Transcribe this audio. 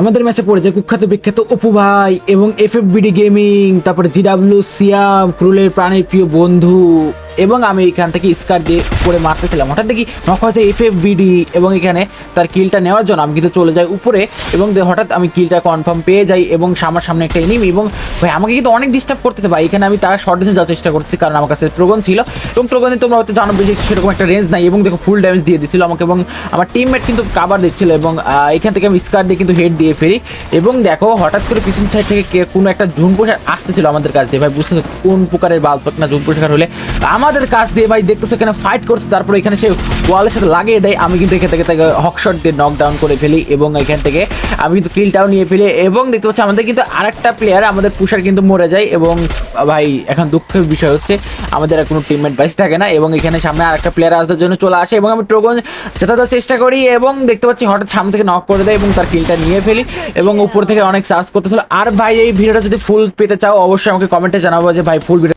আমাদের ম্যাচে পড়ে যায় কুখ্যাত বিখ্যাত অপু ভাই এবং এফ এফ বিডি গেমিং তারপরে জিডাব্লিউ সিয়াম ক্রুলের প্রাণের প্রিয় বন্ধু। এবং আমি এখান থেকে স্কার দিয়ে করে মারতেছিলাম। হঠাৎ দেখি হয়েছে এফ এফ বিডি এবং এখানে তার কিলটা নেওয়ার জন্য আমি কিন্তু চলে যাই উপরে এবং হঠাৎ আমি কিলটা কনফার্ম পেয়ে যাই এবং আমার সামনে একটা এনিমি এবং ভাই, আমাকে কিন্তু অনেক ডিস্টার্ব করতেছে ভাই। এখানে আমি তার শর্ট যাওয়ার চেষ্টা করতেছি কারণ আমার কাছে প্রগন ছিল। এবং প্রগনে তোমরা হয়তো জানো যে সেরকম একটা রেঞ্জ নাই এবং দেখো ফুল ড্যামেজ দিয়ে দিচ্ছিল আমাকে এবং আমার টিমমেট কিন্তু কাবার দিচ্ছিল এবং এখান থেকে আমি স্কার দিয়ে কিন্তু হেড দিয়ে ফেলি এবং দেখো হঠাৎ করে পিছন সাইড থেকে কোনো একটা ঝুন পোশাক আসতেছিল আমাদের কাছ ভাই, বুঝতেছো কোন প্রকারের বাল না ঝুন পোশাক হলে। আমাদের কাছ দিয়ে ভাই দেখতেছো এখানে ফাইট করছে, তারপরে এখানে সে ওয়ালের সাথে লাগিয়ে দেয়। আমি কিন্তু এখান থেকে তাকে হকশট দিয়ে নকডাউন করে ফেলি এবং এখান থেকে আমি কিন্তু কিলটাও নিয়ে ফেলি এবং দেখতে পাচ্ছি আমাদের কিন্তু আরেকটা প্লেয়ার আমাদের পুষার কিন্তু মরে যায় এবং ভাই, এখন দুঃখের বিষয় হচ্ছে আমাদের আর কোনো টিমমেট বাইস থাকে না এবং এখানে সামনে আরেকটা প্লেয়ার আসার জন্য চলে আসে এবং আমি ট্রোগন যথাযথ চেষ্টা করি এবং দেখতে পাচ্ছি হঠাৎ সামনে থেকে নক করে দেয় এবং তার কিলটা নিয়ে ফেলি এবং উপর থেকে অনেক সার্চ করতেছিল। আর ভাই, এই ভিডিওটা যদি ফুল পেতে চাও, অবশ্যই আমাকে কমেন্টে জানাব যে, ভাই ফুল